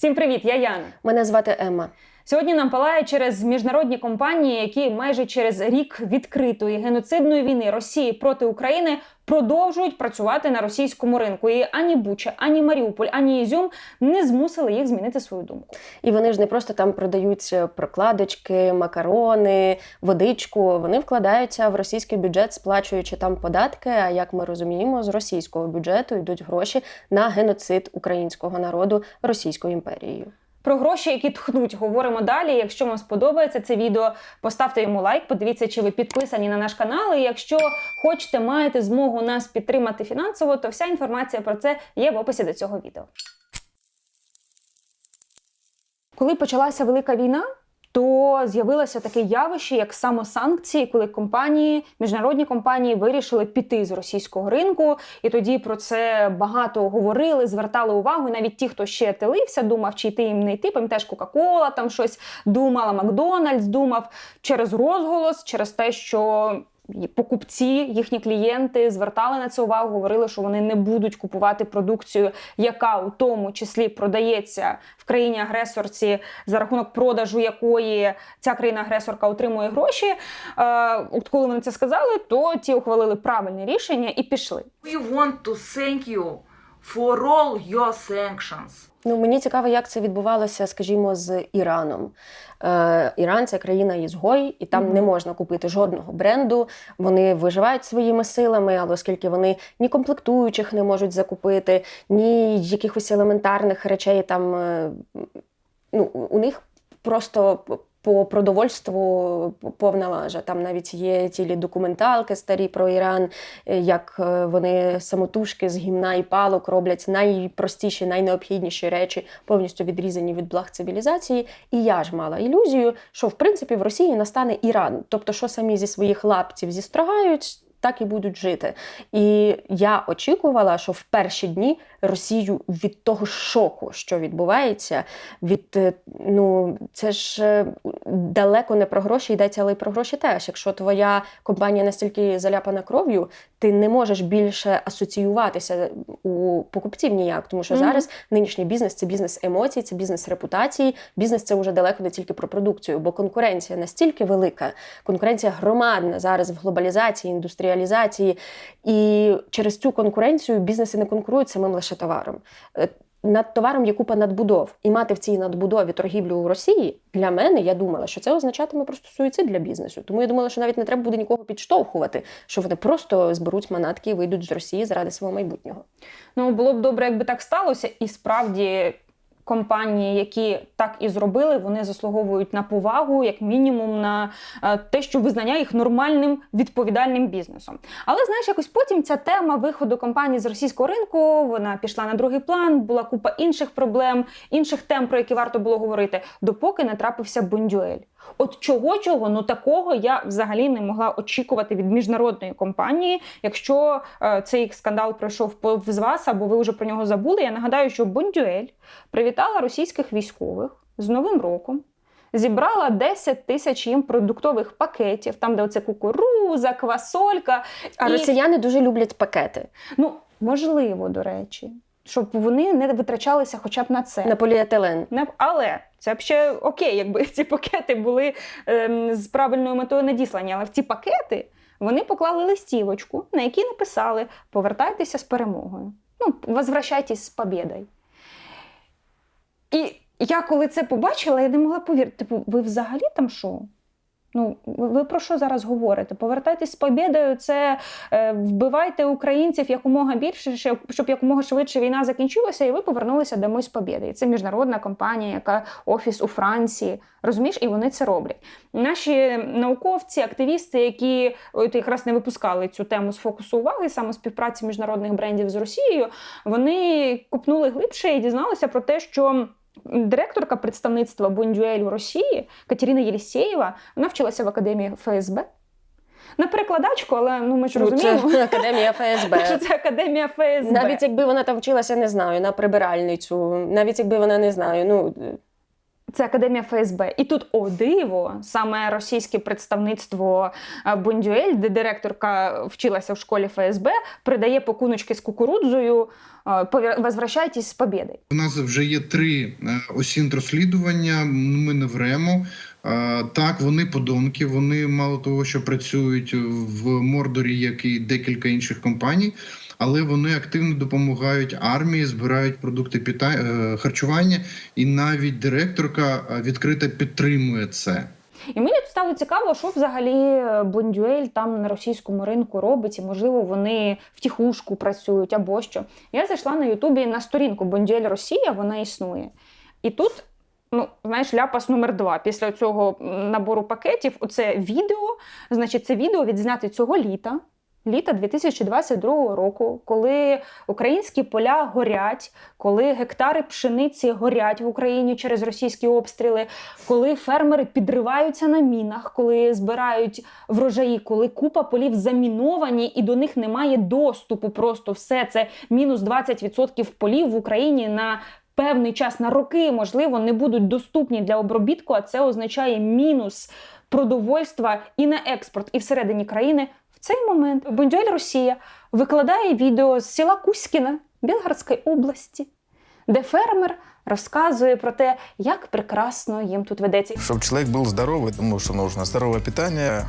Всім привіт, я Яна. Мене звати Емма. Сьогодні нам палає через міжнародні компанії, які майже через рік відкритої геноцидної війни Росії проти України продовжують працювати на російському ринку. І ані Буча, ані Маріуполь, ані Ізюм не змусили їх змінити свою думку. І вони ж не просто там продають прокладочки, макарони, водичку. Вони вкладаються в російський бюджет, сплачуючи там податки. А як ми розуміємо, з російського бюджету йдуть гроші на геноцид українського народу Російською імперією. Про гроші, які тхнуть, говоримо далі. Якщо вам сподобається це відео, поставте йому лайк, подивіться, чи ви підписані на наш канал. І якщо хочете, маєте змогу нас підтримати фінансово, то вся інформація про це є в описі до цього відео. Коли почалася велика війна, то з'явилося таке явище, як самосанкції, коли компанії, міжнародні компанії вирішили піти з російського ринку, і тоді про це багато говорили, звертали увагу. І навіть ті, хто ще телився, думав, чи йти їм не йти. Пам'ятаєш, Кока-Кола там щось думала, Макдональдс думав через розголос, через те, що покупці, їхні клієнти звертали на це увагу, говорили, що вони не будуть купувати продукцію, яка у тому числі продається в країні агресорці, за рахунок продажу якої ця країна-агресорка отримує гроші. Е, От коли вони це сказали, то ті ухвалили правильне рішення і пішли. We want to thank you for all your sanctions. Ну мені цікаво, як це відбувалося, скажімо, з Іраном. Е, Іран це країна ізгой, і там Мгм. не можна купити жодного бренду. Вони виживають своїми силами, але оскільки вони ні комплектуючих не можуть закупити, ні якихось елементарних речей там е, ну, у них просто. По продовольству повна лажа. Там навіть є цілі документалки старі про Іран, е, як е, вони самотужки з гімна і палок роблять найпростіші, найнеобхідніші речі, повністю відрізані від благ цивілізації. І я ж мала ілюзію, що в принципі в Росії настане Іран, тобто, що самі зі своїх лапців зістрогають. Так і будуть жити. І я очікувала, що в перші дні Росію від того шоку, що відбувається, від е, ну це ж е, далеко не про гроші йдеться, але й про гроші теж. Якщо твоя компанія настільки заляпана кров'ю, ти не можеш більше асоціюватися у покупців ніяк, тому що Мгм. зараз нинішній бізнес це бізнес емоцій, це бізнес репутації. Бізнес це вже далеко не тільки про продукцію, бо конкуренція настільки велика, конкуренція громадна зараз в глобалізації, індустріалізації, і через цю конкуренцію бізнеси не конкурують самим лише товаром. Е, Над товаром є купа надбудов, і мати в цій надбудові торгівлю у Росії для мене я думала, що це означатиме просто суїцид для бізнесу. Тому я думала, що навіть не треба буде нікого підштовхувати, що вони просто зберуть манатки і вийдуть з Росії заради свого майбутнього. Ну було б добре, якби так сталося, і справді. Компанії, які так і зробили, вони заслуговують на повагу, як мінімум, на е, те, що визнання їх нормальним відповідальним бізнесом. Але знаєш, якось потім ця тема виходу компанії з російського ринку вона пішла на другий план. Була купа інших проблем, інших тем, про які варто було говорити, допоки не трапився Бондюель. От чого чого, ну такого я взагалі не могла очікувати від міжнародної компанії. Якщо е, цей скандал пройшов повз вас, або ви вже про нього забули. Я нагадаю, що Бондюель привітала російських військових з Новим роком. Зібрала 10 тисяч їм продуктових пакетів, там, де оце кукуруза, квасолька. А І- росіяни дуже люблять пакети Ну, можливо, до речі, щоб вони не витрачалися хоча б на це. на поліетилен. Але це б ще окей, якби ці пакети були ем, з правильною метою надіслані. Але в ці пакети вони поклали листівочку, на якій написали: повертайтеся з перемогою. Ну, возвращайтесь з побєдою. І я коли це побачила, я не могла повірити. Типу, ви взагалі там що? Ну, ви про що зараз говорите? Повертайтесь з побєдою, це е, вбивайте українців якомога більше, щоб, якомога швидше війна закінчилася, і ви повернулися домой з побєдою. Це міжнародна компанія, яка офіс у Франції. Розумієш, і вони це роблять. Наші науковці, активісти, які от якраз не випускали цю тему з фокусу уваги, саме співпраці міжнародних брендів з Росією, вони купнули глибше і дізналися про те, що. Директорка представництва Бондюель у Росії Катерина Єлісєєва, вона вчилася в академії ФСБ. На перекладачку, але ну ми ж Ну, розуміємо, це академія ФСБ. це академія ФСБ. Навіть якби вона там вчилася, не знаю, на прибиральницю, навіть якби вона не знаю, ну Це Академія ФСБ. І тут, о диво, саме російське представництво е, Бондюель, де директорка вчилася в школі ФСБ, придає пакуночки з кукурудзою. е, «Повер- Возвращайтесь з побєдою. У нас вже є три е, осінь розслідування. Ми не времо. Так, вони подонки. Вони мало того, що працюють в Мордорі, як і декілька інших компаній, але вони активно допомагають армії, збирають продукти е, харчування, і навіть директорка е, відкрито підтримує це. І мені стало цікаво, що взагалі Бондюель там на російському ринку робить, і можливо вони в тіхушку працюють або що. Я зайшла на Ютубі на сторінку Бондюель Росія, вона існує. І тут, ну, знаєш, ляпас номер два. Після цього набору пакетів, оце відео, значить, це відео відзняти цього літа. Літа 2022 року, коли українські поля горять, коли гектари пшениці горять в Україні через російські обстріли, коли фермери підриваються на мінах, коли збирають врожаї, коли купа полів заміновані і до них немає доступу. Просто все це мінус 20% полів в Україні на певний час на роки, можливо, не будуть доступні для обробітку. А це означає мінус продовольства і на експорт, і всередині країни В цей момент Бондюель Росія викладає відео з села Кузькіна Білгородської області, де фермер розказує про те, як прекрасно їм тут ведеться. Чтобы человек был здоровый, думаю, что нужно здоровое питание,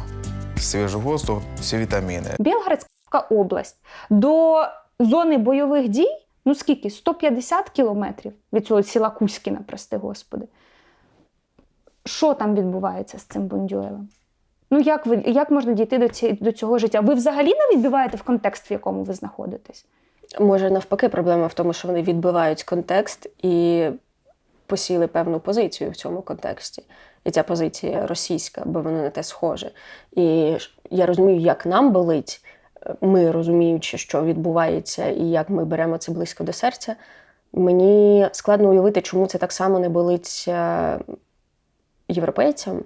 свежий воздух, все витамины. Білгородська область до зони бойових дій, ну скільки? 150 кілометрів від цього села Кузькіна, прости господи. Що там відбувається з цим Бондюелем? Ну, як, ви, як можна дійти до, ці, до цього життя? Ви взагалі не відбиваєте в контекст, в якому ви знаходитесь? Може, навпаки, проблема в тому, що вони відбивають контекст і посіли певну позицію в цьому контексті. І ця позиція російська, бо воно на те схоже. І я розумію, як нам болить, ми розуміючи, що відбувається, і як ми беремо це близько до серця. Мені складно уявити, чому це так само не болить е, європейцям,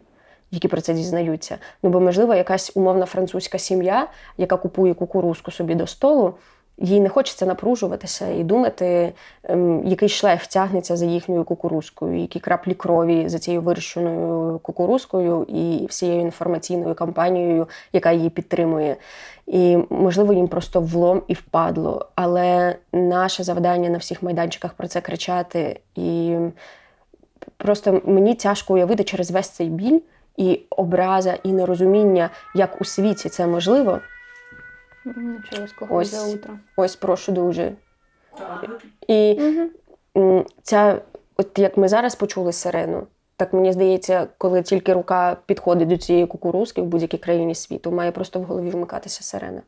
які про це дізнаються. Ну, бо, можливо, якась умовна французька сім'я, яка купує кукурузку собі до столу, їй не хочеться напружуватися і думати, ем, який шлейф тягнеться за їхньою кукурузкою, які краплі крові за цією вирощеною кукурузкою і всією інформаційною кампанією, яка її підтримує. І, можливо, їм просто влом і впадло. Але наше завдання на всіх майданчиках про це кричати. І просто мені тяжко уявити через весь цей біль образа, і нерозуміння, як у світі це можливо. Через Ось. за утро. Ось прошу дуже. І угу. ця, от як ми зараз почули сирену, так мені здається, коли тільки рука підходить до цієї кукурузки в будь-якій країні світу, має просто в голові вмикатися сирена.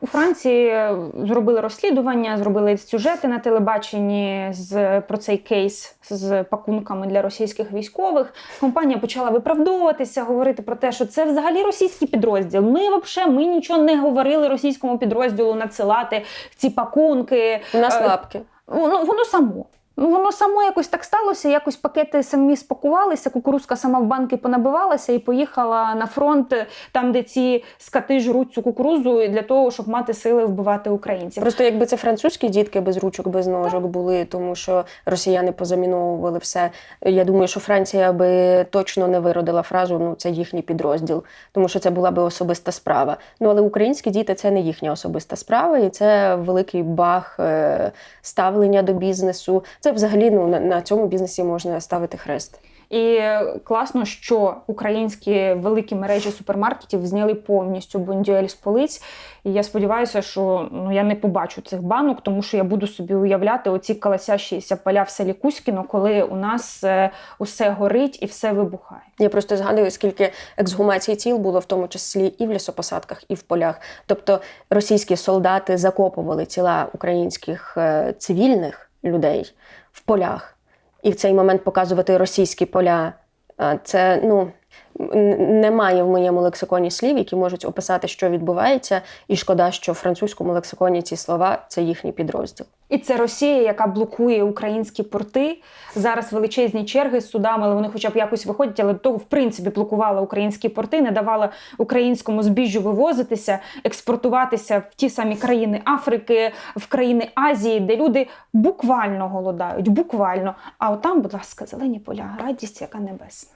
У Франції зробили розслідування, зробили сюжети на телебаченні з про цей кейс з пакунками для російських військових. Компанія почала виправдовуватися, говорити про те, що це взагалі російський підрозділ. Ми взагалі ми нічого не говорили російському підрозділу надсилати ці пакунки. на Е. Воно, воно само. Ну, воно само якось так сталося, якось пакети самі спакувалися, кукурузка сама в банки понабивалася і поїхала на фронт, там, де ці скати жруть цю кукурузу, для того, щоб мати сили вбивати українців. Просто якби це французькі дітки без ручок, без ножок були, тому що росіяни позаміновували все. Я думаю, що Франція би точно не виродила фразу ну це їхній підрозділ, тому що це була би особиста справа. Ну але українські діти це не їхня особиста справа, і це великий баг е, ставлення до бізнесу. Це взагалі ну на, на цьому бізнесі можна ставити хрест. І класно, що українські великі мережі супермаркетів зняли повністю бондюель з полиць. І я сподіваюся, що ну я не побачу цих банок, тому що я буду собі уявляти оці колосящіся поля в селі Кузькіно, коли у нас е, усе горить і все вибухає. Я просто згадую, скільки ексгумацій тіл було в тому числі і в лісопосадках, і в полях. Тобто російські солдати закопували тіла українських е, цивільних людей в полях. І в цей момент показувати російські поля. Це ну Немає в моєму лексиконі слів, які можуть описати, що відбувається, і шкода, що в французькому лексиконі ці слова це їхній підрозділ. І це Росія, яка блокує українські порти. Зараз величезні черги з судами, але вони хоча б якось виходять, але до того, в принципі, блокувала українські порти, не давала українському збіжжю вивозитися, експортуватися в ті самі країни Африки, в країни Азії, де люди буквально голодають, буквально. А отам, будь ласка, зелені поля, радість, яка небесна.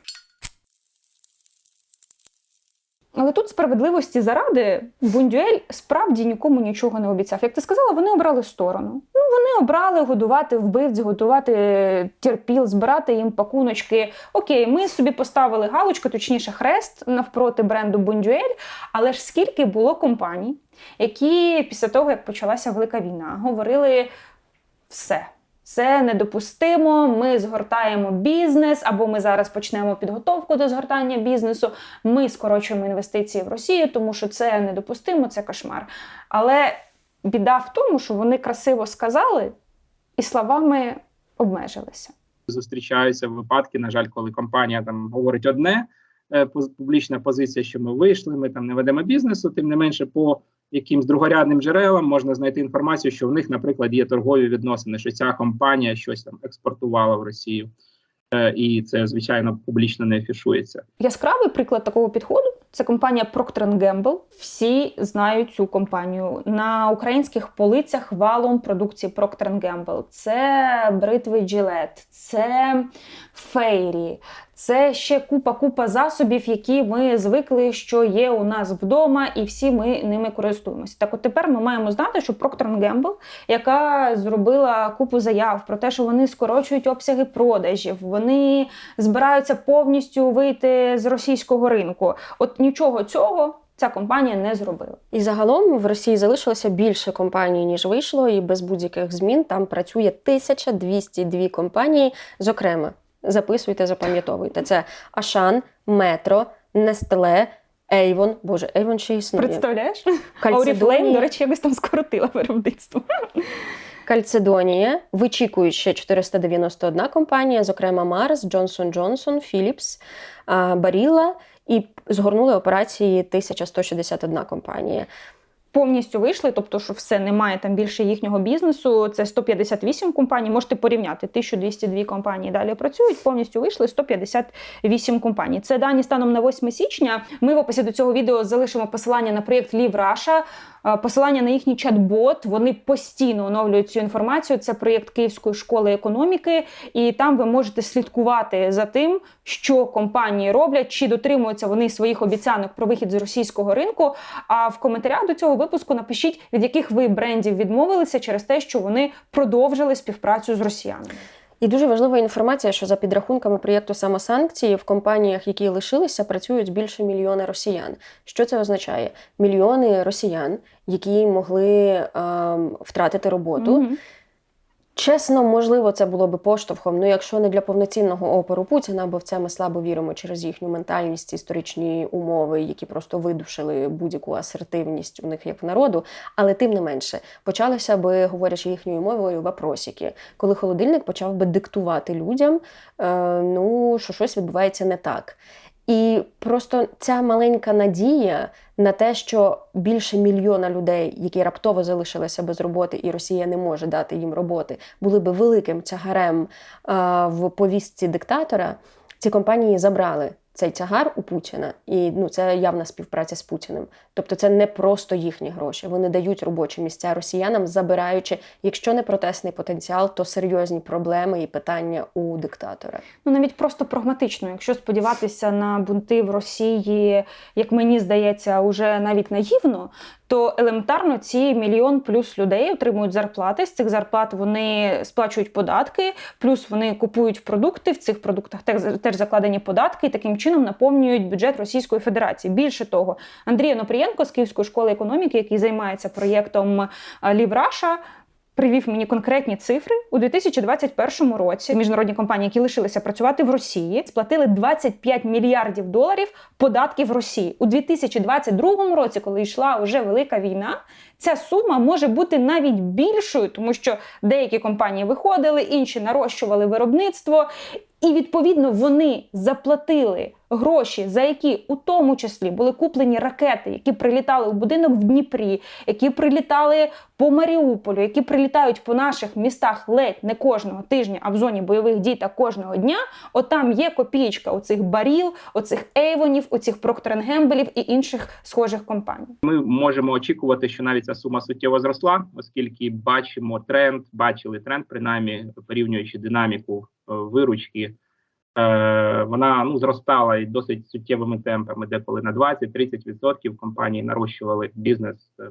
Але тут справедливості заради Бундюель справді нікому нічого не обіцяв. Як ти сказала, вони обрали сторону. Ну вони обрали годувати вбивць, готувати терпіл, збирати їм пакуночки. Окей, ми собі поставили галочку, точніше, хрест навпроти бренду Бундюель. Але ж скільки було компаній, які після того, як почалася велика війна, говорили все. Це недопустимо. Ми згортаємо бізнес, або ми зараз почнемо підготовку до згортання бізнесу. Ми скорочуємо інвестиції в Росію, тому що це недопустимо, це кошмар. Але біда в тому, що вони красиво сказали і словами обмежилися. зустрічаються випадки, на жаль, коли компанія там говорить одне, е, публічна позиція, що ми вийшли, ми там не ведемо бізнесу. Тим не менше, по якимсь другорядним джерелам можна знайти інформацію, що в них, наприклад, є торгові відносини, що ця компанія щось там експортувала в Росію, Е, і це звичайно публічно не афішується. Яскравий приклад такого підходу це компанія Procter Gamble. Всі знають цю компанію. На українських полицях валом продукції Procter Gamble. Це бритви Gillette, це Фейрі, це ще купа-купа засобів, які ми звикли, що є у нас вдома, і всі ми ними користуємося. Так, от тепер ми маємо знати, що Procter Gamble, яка зробила купу заяв про те, що вони скорочують обсяги продажів, вони збираються повністю вийти з російського ринку. От нічого цього ця компанія не зробила. І загалом в Росії залишилося більше компаній, ніж вийшло, і без будь-яких змін там працює 1202 компанії. Зокрема, записуйте, запам'ятовуйте. Це Ашан, Метро, Нестле, Ейвон. Боже, Ейвон ще існує. Представляєш? Кальцедонія. Oriflame, до речі, якось там скоротила виробництво. Кальцедонія, вичікують ще 491 компанія, зокрема Марс, Джонсон Джонсон, Філіпс, Баріла, і згорнули операції 1161 компанія. Повністю вийшли, тобто, що все немає там більше їхнього бізнесу. Це 158 компаній. Можете порівняти 1202 компанії далі працюють. Повністю вийшли 158 компаній. Це дані станом на 8 січня. Ми в описі до цього відео залишимо посилання на проєкт Лів Раша, посилання на їхній чат-бот. Вони постійно оновлюють цю інформацію. Це проєкт Київської школи економіки, і там ви можете слідкувати за тим, що компанії роблять, чи дотримуються вони своїх обіцянок про вихід з російського ринку. А в коментарях до цього випуску напишіть, від яких ви брендів відмовилися через те, що вони продовжили співпрацю з росіянами. І дуже важлива інформація, що за підрахунками проєкту самосанкції в компаніях, які лишилися, працюють більше мільйона росіян. Що це означає? Мільйони росіян, які могли е, втратити роботу. Мгм. Чесно, можливо, це було би поштовхом. Ну, якщо не для повноцінного опору Путіна, бо в це ми слабо віримо через їхню ментальність, історичні умови, які просто видушили будь-яку асертивність у них як народу. Але тим не менше, почалися би, говорячи їхньою мовою, вопросики, коли холодильник почав би диктувати людям, е, ну що щось відбувається не так. І просто ця маленька надія на те, що більше мільйона людей, які раптово залишилися без роботи, і Росія не може дати їм роботи, були би великим тягарем в повістці диктатора. Ці компанії забрали цей тягар у Путіна, і ну це явна співпраця з Путіним. Тобто, це не просто їхні гроші. Вони дають робочі місця росіянам, забираючи, якщо не протестний потенціал, то серйозні проблеми і питання у диктатора. Ну навіть просто прагматично, якщо сподіватися на бунти в Росії, як мені здається, уже навіть наївно, то елементарно ці мільйон плюс людей отримують зарплати. З цих зарплат вони сплачують податки, плюс вони купують продукти. В цих продуктах теж закладені податки, і таким чином наповнюють бюджет Російської Федерації. Більше того, Андрій Нопрієнко з Київської школи економіки, який займається проєктом Лівраша. Привів мені конкретні цифри у 2021 році. Міжнародні компанії, які лишилися працювати в Росії, сплатили 25 мільярдів доларів податків Росії у 2022 році, коли йшла вже велика війна. Ця сума може бути навіть більшою, тому що деякі компанії виходили, інші нарощували виробництво. І відповідно вони заплатили гроші, за які у тому числі були куплені ракети, які прилітали у будинок в Дніпрі, які прилітали по Маріуполю, які прилітають по наших містах ледь не кожного тижня, а в зоні бойових дій та кожного дня. Отам є копієчка оцих баріл, оцих ейвонів, оцих Procter Гембелів і інших схожих компаній. Ми можемо очікувати, що навіть ця сума суттєво зросла, оскільки бачимо тренд, бачили тренд, принаймні порівнюючи динаміку виручки. Е, Вона ну зростала і досить суттєвими темпами, деколи на 20-30% компанії нарощували бізнес е,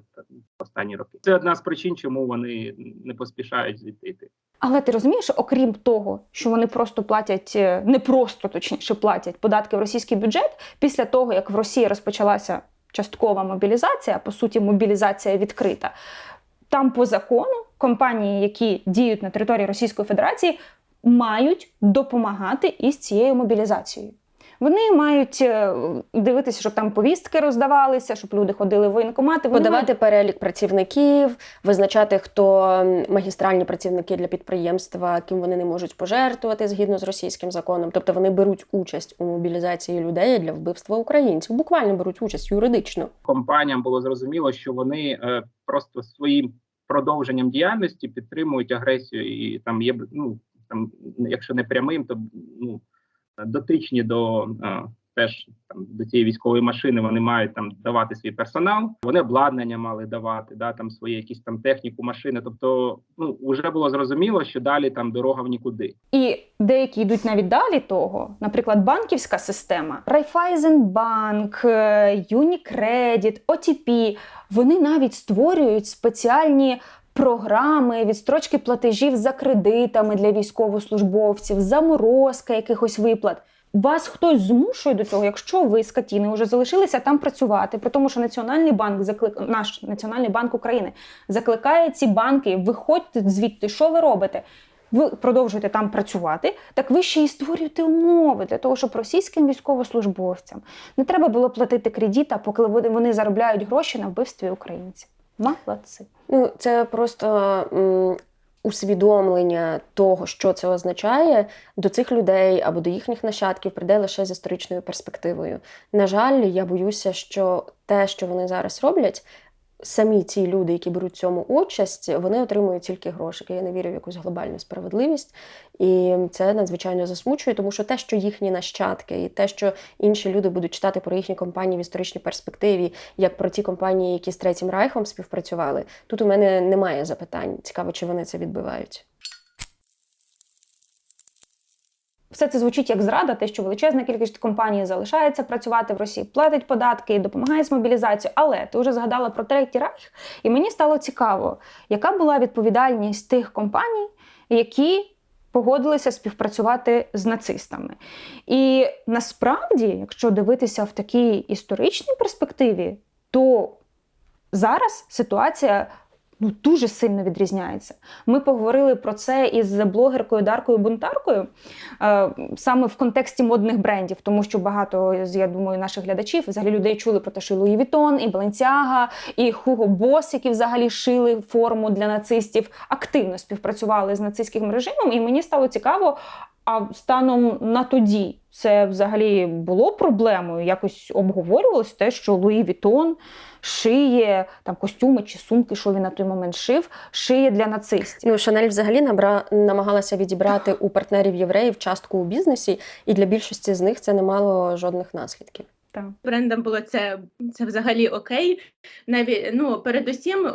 в останні роки. Це одна з причин, чому вони не поспішають звідти. Але ти розумієш, окрім того, що вони просто платять, е, не просто точніше платять податки в російський бюджет, після того як в Росії розпочалася часткова мобілізація, по суті, мобілізація відкрита. Там по закону компанії, які діють на території Російської Федерації, мають допомагати із цією мобілізацією. Вони мають е, дивитися, щоб там повістки роздавалися, щоб люди ходили в воєнкомати. Вони Подавати перелік працівників, визначати, хто магістральні працівники для підприємства, ким вони не можуть пожертвувати згідно з російським законом. Тобто вони беруть участь у мобілізації людей для вбивства українців. Буквально беруть участь юридично. компаніям було зрозуміло, що вони е, просто своїм продовженням діяльності підтримують агресію, і там є ну там, якщо не прямим, то ну дотичні до теж там до цієї військової машини. Вони мають там давати свій персонал. Вони обладнання мали давати, да там свої якісь там техніку машини. Тобто, ну вже було зрозуміло, що далі там дорога в нікуди. І деякі йдуть навіть далі того. Наприклад, банківська система, Райфайзенбанк, е, Юнікредит, OTP, вони навіть створюють спеціальні програми, відстрочки платежів за кредитами для військовослужбовців, заморозка якихось виплат. Вас хтось змушує до цього, якщо ви скотіни вже залишилися там працювати, при тому, що Національний банк заклик... наш Національний банк України закликає ці банки, виходьте звідти, що ви робите? ви продовжуєте там працювати, так ви ще й створюєте умови для того, щоб російським військовослужбовцям не треба було платити кредита, поки вони заробляють гроші на вбивстві українців. Молодці. Ну, це просто м, усвідомлення того, що це означає, до цих людей або до їхніх нащадків прийде лише з історичною перспективою. На жаль, я боюся, що те, що вони зараз роблять, самі ці люди, які беруть в цьому участь, вони отримують тільки гроші. Я не вірю в якусь глобальну справедливість, і це надзвичайно засмучує, тому що те, що їхні нащадки, і те, що інші люди будуть читати про їхні компанії в історичній перспективі, як про ті компанії, які з третім райхом співпрацювали, тут у мене немає запитань. Цікаво, чи вони це відбивають. Все це звучить як зрада, те, що величезна кількість компаній залишається працювати в Росії, платить податки і допомагає з мобілізацією. Але ти вже згадала про третій райх, і мені стало цікаво, яка була відповідальність тих компаній, які погодилися співпрацювати з нацистами. І насправді, якщо дивитися в такій історичній перспективі, то зараз ситуація ну, дуже сильно відрізняється. Ми поговорили про це із блогеркою Даркою Бунтаркою е, саме в контексті модних брендів, тому що багато, я думаю, наших глядачів, взагалі людей чули про те, що Луї Вітон, і Balenciaga, і Hugo Boss, які взагалі шили форму для нацистів, активно співпрацювали з нацистським режимом. І мені стало цікаво. А станом на тоді це взагалі було проблемою? Якось обговорювалось те, що Луї Вітон шиє там костюми чи сумки, що він на той момент шив, шиє для нацистів. Ну, Шанель взагалі набра... намагалася відібрати у партнерів євреїв частку у бізнесі, і для більшості з них це не мало жодних наслідків. Так. брендам було це, це взагалі окей. Навіть ну передусім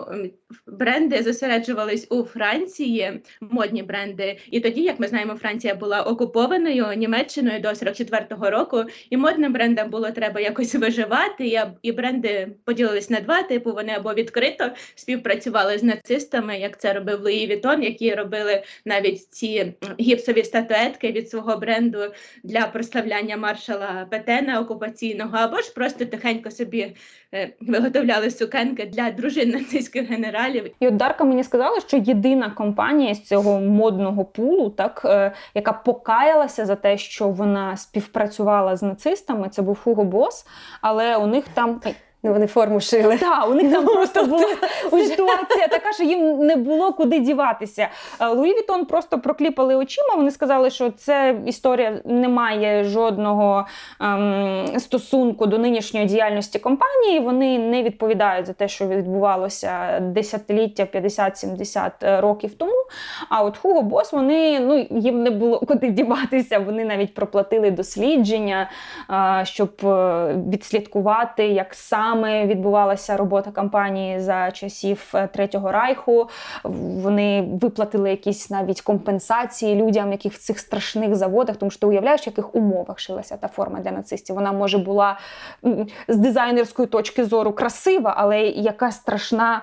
бренди зосереджувались у Франції, модні бренди. І тоді, як ми знаємо, Франція була окупованою Німеччиною до 44-го року, і модним брендам було треба якось виживати. І, і бренди поділились на два типу. Вони або відкрито співпрацювали з нацистами, як це робив Луї Вітон, які робили навіть ці гіпсові статуетки від свого бренду для прославляння маршала Петена окупаційного, або ж просто тихенько собі е, виготовляли сукенки для дружин нацистських генералів. І от Дарка мені сказала, що єдина компанія з цього модного пулу, так, е, яка покаялася за те, що вона співпрацювала з нацистами, це був Hugo Бос, але у них там. Ну, вони форму шили. Так, у них там Ну, просто була ситуація така, що їм не було куди діватися. Е, Луї Вітон просто прокліпали очима. Вони сказали, що це історія не має жодного ем, стосунку до нинішньої діяльності компанії. Вони не відповідають за те, що відбувалося десятиліття, 50-70 років тому. А от Hugo Boss, вони ну їм не було куди діватися. Вони навіть проплатили дослідження, а, щоб е, відслідкувати, як саме відбувалася робота компанії за часів е, Третього Райху. Вони виплатили якісь навіть компенсації людям, які в цих страшних заводах, тому що ти уявляєш, в яких умовах шилася та форма для нацистів. Вона може була з дизайнерської точки зору красива, але яка страшна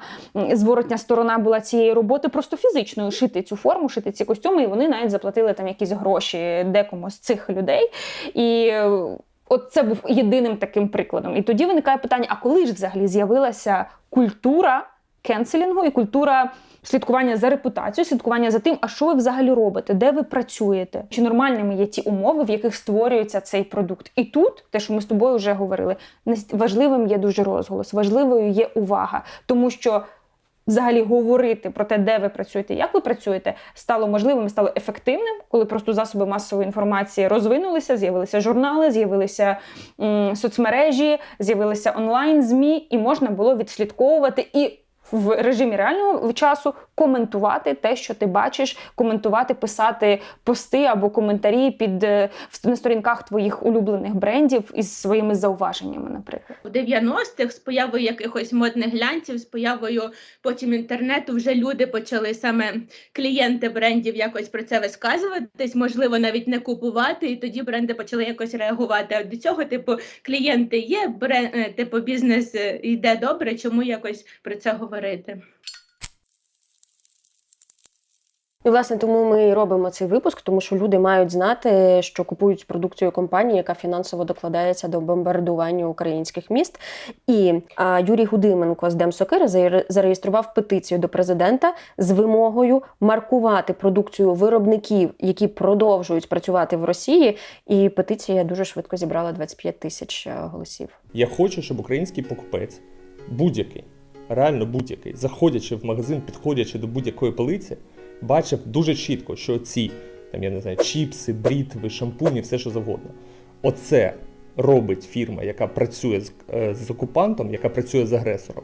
зворотня сторона була цієї роботи, просто фізичною шити цю форму, шити ці костюми, і вони навіть заплатили там якісь гроші декому з цих людей. І е, от це був єдиним таким прикладом. І тоді виникає питання: а коли ж взагалі з'явилася культура кенселінгу і культура слідкування за репутацією, слідкування за тим, а що ви взагалі робите, де ви працюєте, чи нормальними є ті умови, в яких створюється цей продукт. І тут, те, що ми з тобою вже говорили, важливим є дуже розголос, важливою є увага, тому що. Взагалі говорити про те, де ви працюєте, як ви працюєте, стало можливим, стало ефективним, коли просто засоби масової інформації розвинулися, з'явилися журнали, з'явилися соцмережі, з'явилися онлайн змі, і можна було відслідковувати і в режимі реального часу коментувати те, що ти бачиш, коментувати, писати пости або коментарі під е, на сторінках твоїх улюблених брендів із своїми зауваженнями, наприклад. В 90-х з появою якихось модних глянців, з появою потім інтернету, вже люди почали саме клієнти брендів якось про це висказуватись, можливо, навіть не купувати, і тоді бренди почали якось реагувати. А до цього, типу, клієнти є, брен, е, типу, бізнес е, йде добре, чому якось про це говорити? І, власне, тому ми і робимо цей випуск, тому що люди мають знати, що купують продукцію компанії, яка фінансово докладається до бомбардування українських міст. І а, Юрій Гудименко з Демсокири зареєстрував петицію до президента з вимогою маркувати продукцію виробників, які продовжують працювати в Росії. І петиція дуже швидко зібрала 25 тисяч е, голосів. Я хочу, щоб український покупець, будь-який, реально будь-який, заходячи в магазин, підходячи до будь-якої полиці, бачив дуже чітко, що ці там, я не знаю, чіпси, брітви, шампуні, все що завгодно. Оце робить фірма, яка працює з, е, з окупантом, яка працює з агресором.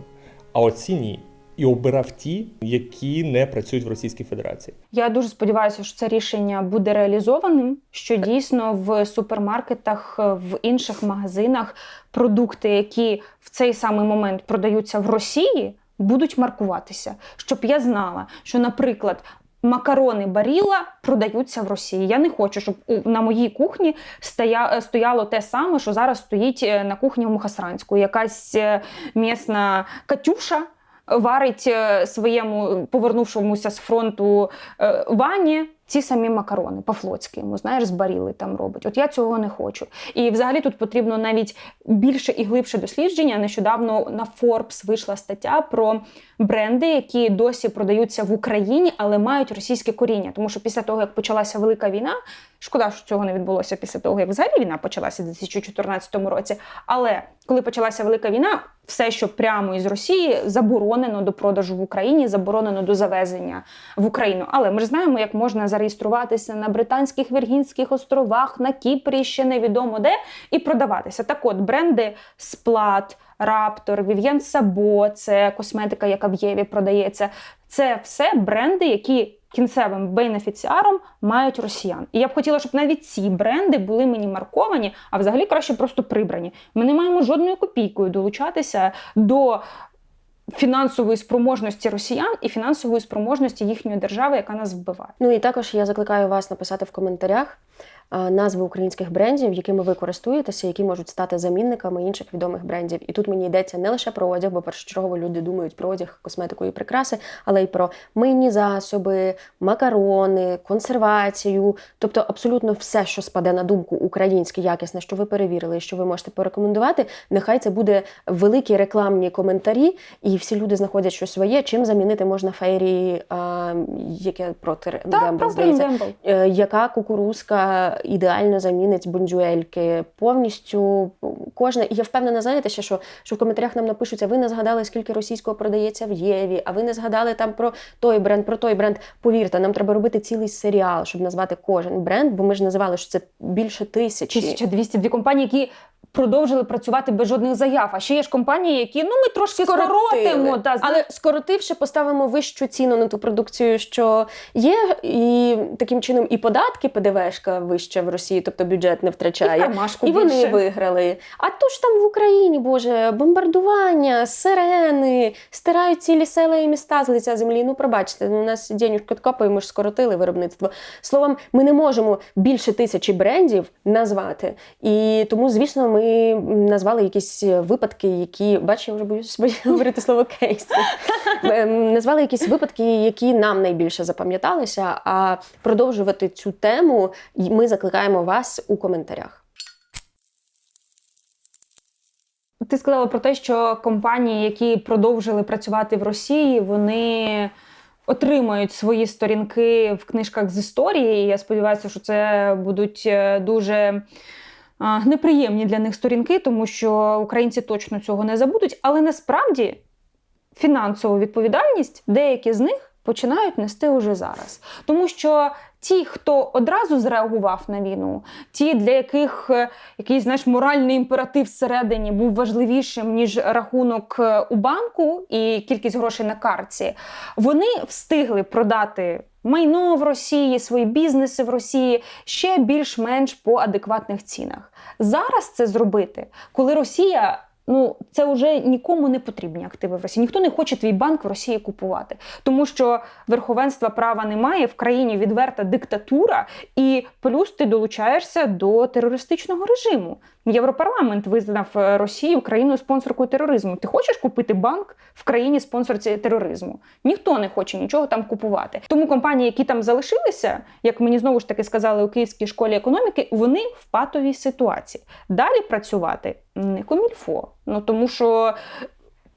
А оці ні. І обирав ті, які не працюють в Російській Федерації. Я дуже сподіваюся, що це рішення буде реалізованим. Що дійсно в супермаркетах, в інших магазинах продукти, які в цей самий момент продаються в Росії, будуть маркуватися. Щоб я знала, що, наприклад. Макарони Баріла продаються в Росії. Я не хочу, щоб на моїй кухні стоя, стояло те саме, що зараз стоїть е, на кухні в Мухасранську. Якась е, місна Катюша варить е, своєму повернувшомуся з фронту е, Вані ці самі макарони по-флотськи йому, знаєш, з баріли там робить. От я цього не хочу. І взагалі тут потрібно навіть більше і глибше дослідження. Нещодавно на Forbes вийшла стаття про бренди, які досі продаються в Україні, але мають російське коріння. Тому що після того, як почалася велика війна, шкода, що цього не відбулося після того, як взагалі війна почалася в 2014 році. Але коли почалася велика війна, все, що прямо із Росії, заборонено до продажу в Україні, заборонено до завезення в Україну. Але ми ж знаємо, як можна зареєструватися на Британських Віргінських островах, на Кіпрі, ще невідомо де, і продаватися. Так от бренди Сплат, Раптор, Вів'єн Сабо, це косметика, яка в Єві продається. Це все бренди, які кінцевим бенефіціаром мають росіян. І я б хотіла, щоб навіть ці бренди були мені марковані, а взагалі краще просто прибрані. Ми не маємо жодною копійкою долучатися до фінансової спроможності росіян і фінансової спроможності їхньої держави, яка нас вбиває. Ну і також я закликаю вас написати в коментарях назви українських брендів, якими ви користуєтеся, які можуть стати замінниками інших відомих брендів. І тут мені йдеться не лише про одяг, бо першочергово люди думають про одяг, косметику і прикраси, але й про мийні засоби, макарони, консервацію, тобто абсолютно все, що спаде на думку українське, якісне, що ви перевірили що ви можете порекомендувати. Нехай це буде великі рекламні коментарі, і всі люди знаходять щось своє. Чим замінити можна фейрі, а, яке проти здається. Е, яка кукурузка ідеально замінить бондюельки. Повністю кожна. Я впевнена, знаєте, ще що, що в коментарях нам напишуть, а ви не згадали, скільки російського продається в Єві, а ви не згадали там про той бренд, про той бренд. Повірте, нам треба робити цілий серіал, щоб назвати кожен бренд, бо ми ж називали, що це більше тисячі. 1202 компанії, які продовжили працювати без жодних заяв. А ще є ж компанії, які ну ми трошки скоротимо. Та, Але скоротивши, поставимо вищу ціну на ту продукцію, що є, і таким чином і податки ПДВшка вища в Росії, тобто бюджет не втрачає. кармашку І вони більше. виграли. А то ж там в Україні, Боже, бомбардування, сирени, стирають цілі села і міста з лиця землі. Ну, пробачте, у нас денюжку копаємо, ми ж скоротили виробництво. Словом, ми не можемо більше тисячі брендів назвати. І тому, звісно, ми назвали якісь випадки, які бачу, я вже боюсь говорити слово кейс. Ем, Назвали якісь випадки, які нам найбільше запам'яталися. А продовжувати цю тему ми закликаємо вас у коментарях. Ти сказала про те, що компанії, які продовжили працювати в Росії, вони отримають свої сторінки в книжках з історії. Я сподіваюся, що це будуть е, дуже неприємні для них сторінки, тому що українці точно цього не забудуть. Але насправді фінансову відповідальність деякі з них починають нести уже зараз. Тому що ті, хто одразу зреагував на війну, ті, для яких е, якийсь знаєш, моральний імператив всередині був важливішим, ніж рахунок е, у банку і кількість грошей на картці, вони встигли продати. Майно в Росії, свої бізнеси в Росії ще більш-менш по адекватних цінах. Зараз це зробити, коли Росія ну це вже нікому не потрібні активи в Росії. Ніхто не хоче твій банк в Росії купувати, тому що верховенства права немає в країні відверта диктатура, і плюс ти долучаєшся до терористичного режиму. Європарламент визнав е, Росію країною спонсоркою тероризму. Ти хочеш купити банк в країні спонсорці тероризму? Ніхто не хоче нічого там купувати. Тому компанії, які там залишилися, як мені знову ж таки сказали у Київській школі економіки, вони в патовій ситуації. Далі працювати не комільфо. Ну тому що.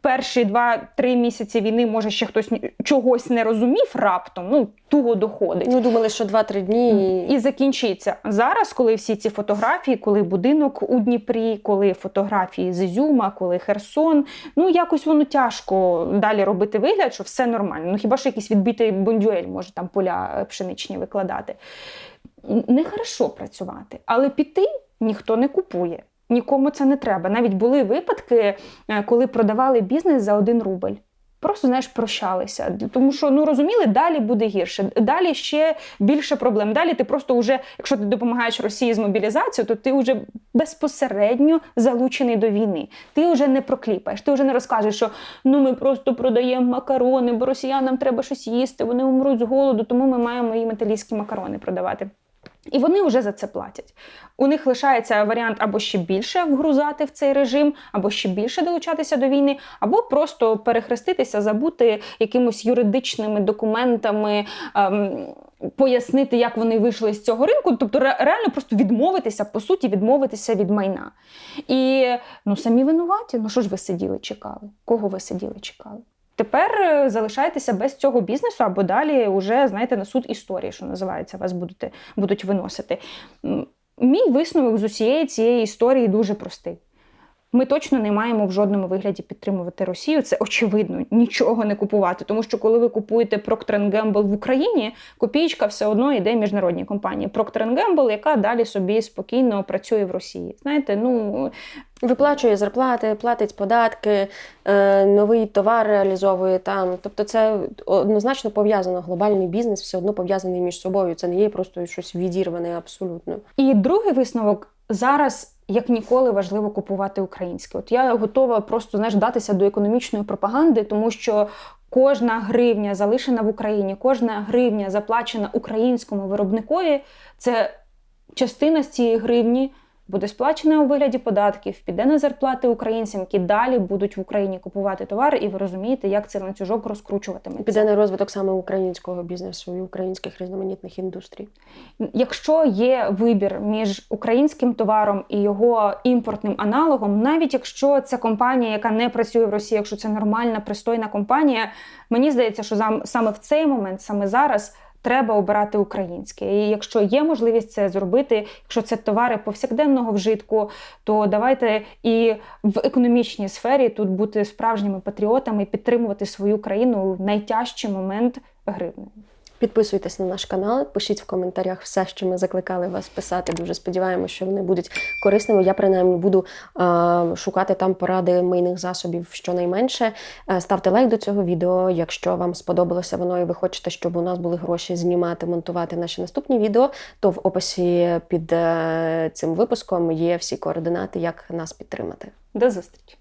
Перші два-три місяці війни, може, ще хтось чогось не розумів раптом, ну туго доходить. Ну, думали, що 2-3 дні і... І закінчиться зараз, коли всі ці фотографії, коли будинок у Дніпрі, коли фотографії з Ізюма, коли Херсон. Ну якось воно тяжко далі робити вигляд, що все нормально. Ну хіба що якийсь відбитий бондюель може там поля е, пшеничні викладати. Нехорошо працювати, але піти ніхто не купує. Нікому це не треба. Навіть були випадки, е, коли продавали бізнес за один рубль. Просто знаєш, прощалися. Тому що ну розуміли, далі буде гірше. Далі ще більше проблем. Далі ти просто вже, якщо ти допомагаєш Росії з мобілізацією, то ти вже безпосередньо залучений до війни. Ти вже не прокліпаєш, ти вже не розкажеш, що ну ми просто продаємо макарони, бо росіянам треба щось їсти, вони умруть з голоду, тому ми маємо їм італійські макарони продавати. І вони вже за це платять. У них лишається варіант або ще більше вгрузати в цей режим, або ще більше долучатися до війни, або просто перехреститися, забути якимось юридичними документами, ем, пояснити, як вони вийшли з цього ринку. Тобто реально просто відмовитися, по суті, відмовитися від майна. І ну самі винуваті. Ну що ж ви сиділи, чекали? Кого ви сиділи, чекали? Тепер е, залишайтеся без цього бізнесу, або далі вже знаєте на суд історії, що називається, вас будете, будуть виносити. Мій висновок з усієї цієї історії дуже простий. Ми точно не маємо в жодному вигляді підтримувати Росію. Це очевидно, нічого не купувати. Тому що коли ви купуєте Procter Gamble в Україні, копієчка все одно йде міжнародній компанії. Procter Gamble, яка далі собі спокійно працює в Росії. Знаєте, ну Виплачує зарплати, платить податки, е, новий товар реалізовує там. Тобто, це однозначно пов'язано. Глобальний бізнес все одно пов'язаний між собою. Це не є просто щось відірване абсолютно. І другий висновок зараз. Як ніколи важливо купувати українське. От я готова просто знаєш, датися до економічної пропаганди, тому що кожна гривня залишена в Україні, кожна гривня заплачена українському виробникові, це частина з цієї гривні буде сплачена у вигляді податків, піде на зарплати українцям, які далі будуть в Україні купувати товари, і ви розумієте, як цей ланцюжок розкручуватиметься. Піде на розвиток саме українського бізнесу і українських різноманітних індустрій. Якщо є вибір між українським товаром і його імпортним аналогом, навіть якщо це компанія, яка не працює в Росії, якщо це нормальна, пристойна компанія, мені здається, що саме в цей момент, саме зараз. Треба обирати українське. І якщо є можливість це зробити, якщо це товари повсякденного вжитку, то давайте і в економічній сфері тут бути справжніми патріотами, підтримувати свою країну в найтяжчий момент гривни. Підписуйтесь на наш канал, пишіть в коментарях все, що ми закликали вас писати. Дуже сподіваємося, що вони будуть корисними. Я принаймні буду е, шукати там поради мийних засобів щонайменше. Е, ставте лайк до цього відео, якщо вам сподобалося воно і ви хочете, щоб у нас були гроші знімати, монтувати наші наступні відео. То в описі під е, цим випуском є всі координати, як нас підтримати. До зустрічі!